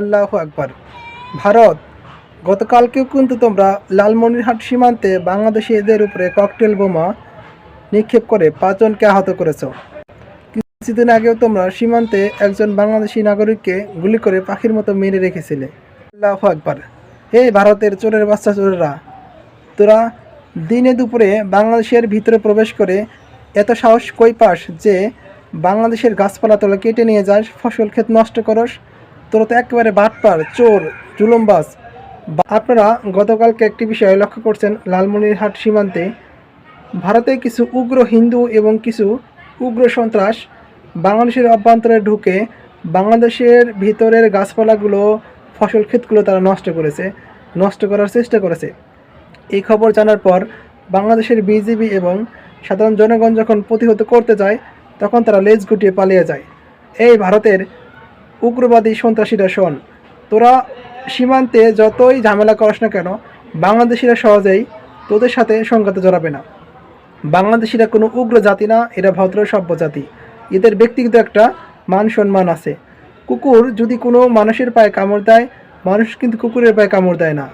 আল্লাহ আকবার। ভারত, গতকালকেও কিন্তু তোমরা লালমনিরহাট সীমান্তে বাংলাদেশিদের উপরে ককটেল বোমা নিক্ষেপ করে পাঁচজনকে আহত করেছ। কিছুদিন আগেও তোমরা সীমান্তে একজন বাংলাদেশি নাগরিককে গুলি করে পাখির মতো মেরে রেখেছিলে। আল্লাহ আকবার। এই ভারতের চোরের বাচ্চা চোরেরা, তোরা দিনে দুপুরে বাংলাদেশের ভিতরে প্রবেশ করে এত সাহস কই পাস যে বাংলাদেশের গাছপালা তোলা কেটে নিয়ে যাস, ফসল ক্ষেত নষ্ট করস তোরা তো একেবারে বাটপার, চোর জুলুমবাজ বা- আপনারা গতকালকে একটি বিষয় লক্ষ্য করছেন লালমনিরহাট সীমান্তে। ভারতে কিছু উগ্র হিন্দু এবং কিছু উগ্র সন্ত্রাস বাংলাদেশের অভ্যন্তরে ঢুকে বাংলাদেশের ভিতরের গাছপালাগুলো ফসল ক্ষেতগুলো তারা নষ্ট করেছে, নষ্ট করার চেষ্টা করেছে। এই খবর জানার পর বাংলাদেশের বিজিবি এবং সাধারণ জনগণ যখন প্রতিহত করতে যায়, তখন তারা লেজ গুটিয়ে পালিয়ে যায়। এই ভারতের উগ্রবাদী সন্ত্রাসীরা শোন, তোরা সীমান্তে যতই ঝামেলা করাস না কেন, বাংলাদেশিরা সহজেই তোদের সাথে সংঘাতে জড়াবে না। বাংলাদেশিরা কোনো উগ্র জাতি না, এরা ভদ্র সভ্য জাতি। এদের ব্যক্তিগত একটা মান সম্মান আছে। কুকুর যদি কোনো মানুষের পায়ে কামড় দেয়, মানুষ কিন্তু কুকুরের পায়ে কামড় দেয় না।